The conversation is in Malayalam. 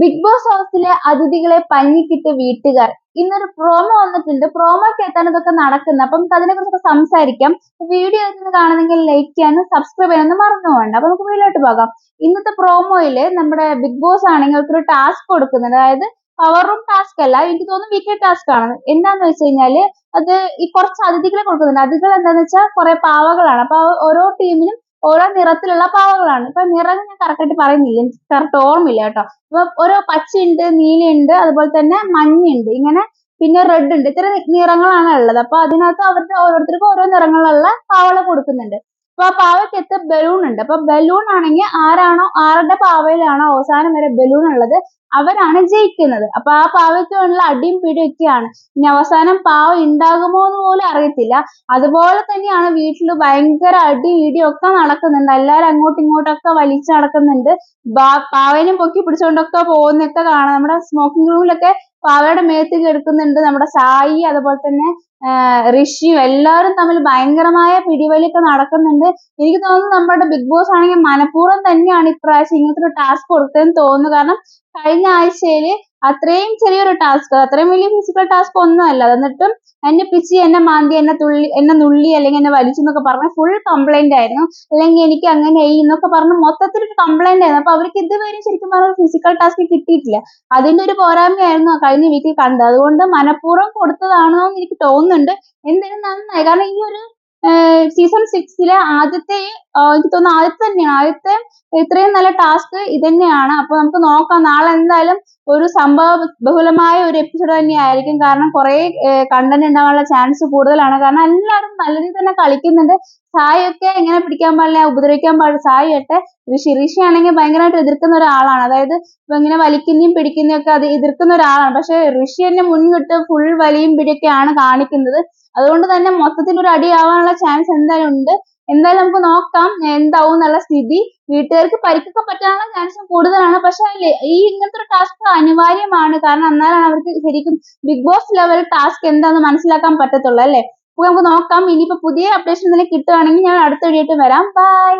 ബിഗ് ബോസ് ഹൗസിലെ അതിഥികളെ പഞ്ഞിക്കിട്ട് വീട്ടുകാർ. ഇന്നൊരു പ്രോമോ വന്നിട്ടുണ്ട്. പ്രോമോക്കകത്താണ് ഇതൊക്കെ നടക്കുന്നത്. അപ്പം അതിനെ കുറിച്ചൊക്കെ സംസാരിക്കാം. വീഡിയോ ഒന്ന് കാണുന്നെങ്കിൽ ലൈക്ക് ചെയ്യാനും സബ്സ്ക്രൈബ് ചെയ്യാനും മറന്നു പോകണ്ട. അപ്പൊ നമുക്ക് വീട്ടിലോട്ട് പോകാം. ഇന്നത്തെ പ്രോമോയിൽ നമ്മുടെ ബിഗ് ബോസ് ആണെങ്കിൽ ഒരു ടാസ്ക് കൊടുക്കുന്നുണ്ട് അതായത് പവർ റൂം ടാസ്ക് അല്ല. എനിക്ക് തോന്നുന്നു വീക്കിലി ടാസ്ക് ആണ്. എന്താന്ന് വെച്ച് കഴിഞ്ഞാൽ അത് ഈ കുറച്ച് അതിഥികളെ കൊടുക്കുന്നുണ്ട്. അതിഥികൾ എന്താന്ന് വെച്ചാൽ കുറെ പാവകളാണ്. അപ്പൊ ഓരോ ടീമിനും ഓരോ നിറത്തിലുള്ള പാവകളാണ്. ഇപ്പൊ നിറം ഞാൻ കറക്റ്റായിട്ട് പറയുന്നില്ല. എനിക്ക് കറക്റ്റ് ഓർമ്മയില്ല കേട്ടോ. അപ്പൊ ഓരോ പച്ചയുണ്ട് നീലയുണ്ട് അതുപോലെ തന്നെ മഞ്ഞയുണ്ട്. ഇങ്ങനെ പിന്നെ റെഡ് ഉണ്ട്. ഇത്ര നിറങ്ങളാണ് ഉള്ളത്. അപ്പൊ അതിനകത്ത് അവരുടെ ഓരോരുത്തർക്കും ഓരോ നിറങ്ങളുള്ള പാവകളെ കൊടുക്കുന്നുണ്ട്. അപ്പൊ ആ പാവയ്ക്കകത്ത് ബലൂൺ ഉണ്ട്? അപ്പൊ ബലൂൺ ആണെങ്കിൽ ആരാണോ ആരുടെ പാവയിലാണോ അവസാനം വരെ ബലൂൺ ഉള്ളത് അവരാണ് ജയിക്കുന്നത്. അപ്പൊ ആ പാവയ്ക്ക് വേണ്ടിയുള്ള അടിയും പിടിയും ഒക്കെയാണ്. ഇനി അവസാനം പാവ ഉണ്ടാകുമോ എന്ന് പോലും അറിയത്തില്ല. അതുപോലെ തന്നെയാണ് വീട്ടിൽ ഭയങ്കര അടി ഇടിയും ഒക്കെ നടക്കുന്നുണ്ട്. എല്ലാരും അങ്ങോട്ടും ഇങ്ങോട്ടൊക്കെ വലിച്ചു നടക്കുന്നുണ്ട്. പാവനും പൊക്കി പിടിച്ചുകൊണ്ടൊക്കെ പോകുന്നൊക്കെ കാണാം. നമ്മുടെ സ്മോക്കിംഗ് റൂമിലൊക്കെ പാവയുടെ മേത്ത് എടുക്കുന്നുണ്ട് നമ്മുടെ സായി അതുപോലെ തന്നെ ഋഷിയും എല്ലാവരും തമ്മിൽ ഭയങ്കരമായ പിടിവലിയൊക്കെ നടക്കുന്നുണ്ട്. എനിക്ക് തോന്നുന്നു നമ്മുടെ ബിഗ് ബോസ് ആണെങ്കിൽ മനഃപൂർവം തന്നെയാണ് ഇപ്രാവശ്യം ഇങ്ങനത്തെ ഒരു ടാസ്ക് കൊടുത്തതെന്ന് തോന്നുന്നു. കാരണം കഴിഞ്ഞ ആഴ്ചയിൽ അത്രയും ചെറിയൊരു ടാസ്ക് അത്രയും വലിയ ഫിസിക്കൽ ടാസ്ക് ഒന്നും അല്ല എന്നിട്ടും എന്നെ പിച്ചി എന്നെ മാന്തി എന്നെ തുള്ളി എന്നെ നുള്ളി അല്ലെങ്കിൽ എന്നെ വലിച്ചു എന്നൊക്കെ പറഞ്ഞ ഫുൾ കംപ്ലൈന്റ് ആയിരുന്നു. അല്ലെങ്കിൽ എനിക്ക് അങ്ങനെ എന്നൊക്കെ പറഞ്ഞ് മൊത്തത്തിൽ ഒരു കംപ്ലൈന്റ് ആയിരുന്നു. അപ്പൊ അവർക്ക് ഇതുവരെ ശരിക്കും പറഞ്ഞ ഫിസിക്കൽ ടാസ്ക് കിട്ടിയിട്ടില്ല. അതിന്റെ ഒരു പോരായ്മയായിരുന്നു കഴിഞ്ഞ വീക്കിൽ കണ്ടത്. അതുകൊണ്ട് മനഃപൂർവം കൊടുത്തതാണോ എന്ന് എനിക്ക് തോന്നുന്നുണ്ട്. എന്തായാലും നന്നായി. കാരണം ഈ ഒരു സീസൺ സിക്സിലെ ആദ്യത്തെ എനിക്ക് തോന്നുന്നു ആദ്യത്തെ തന്നെയാണ് ആദ്യത്തെ ഇത്രയും നല്ല ടാസ്ക് ഇതന്നെയാണ്. അപ്പൊ നമുക്ക് നോക്കാം നാളെ എന്തായാലും ഒരു സംഭവ ബഹുലമായ ഒരു എപ്പിസോഡ് തന്നെയായിരിക്കും. കാരണം കുറെ കണ്ടന്റ് ഉണ്ടാവാനുള്ള ചാൻസ് കൂടുതലാണ്. കാരണം എല്ലാവരും നല്ല രീതിയിൽ തന്നെ കളിക്കുന്നുണ്ട്. സായൊക്കെ എങ്ങനെ പിടിക്കാൻ പാടില്ല ഉപദ്രവിക്കാൻ പാടില്ല സായൊക്കെ ഒരു ഋഷി ആണെങ്കിൽ ഭയങ്കരമായിട്ട് എതിർക്കുന്ന ഒരാളാണ്. അതായത് ഇപ്പൊ ഇങ്ങനെ വലിക്കുന്നതും പിടിക്കുന്നതും ഒക്കെ അത് എതിർക്കുന്ന ഒരാളാണ്. പക്ഷെ ഋഷി തന്നെ മുൻകിട്ട് ഫുൾ വലിയും പിടിയൊക്കെയാണ് കാണിക്കുന്നത്. അതുകൊണ്ട് തന്നെ മൊത്തത്തിൽ ഒരു അടിയാവാനുള്ള ചാൻസ് എന്തായാലും ഉണ്ട്. എന്തായാലും നമുക്ക് നോക്കാം എന്താവും എന്നുള്ള സ്ഥിതി. വീട്ടുകാർക്ക് പരിക്കൊക്കെ പറ്റാനുള്ള ചാൻസ് കൂടുതലാണ്. പക്ഷെ ഈ ഇങ്ങനത്തെ ഒരു ടാസ്ക് അനിവാര്യമാണ്. കാരണം എന്നാലാണ് അവർക്ക് ശരിക്കും ബിഗ് ബോസ് ലെവൽ ടാസ്ക് എന്താണെന്ന് മനസ്സിലാക്കാൻ പറ്റത്തുള്ളൂ അല്ലേ? നമുക്ക് നോക്കാം. ഇനിയിപ്പോ പുതിയ അപ്ഡേഷൻ എന്തെങ്കിലും കിട്ടുവാണെങ്കിൽ ഞാൻ അടുത്ത വീഡിയോ വരാം. ബൈ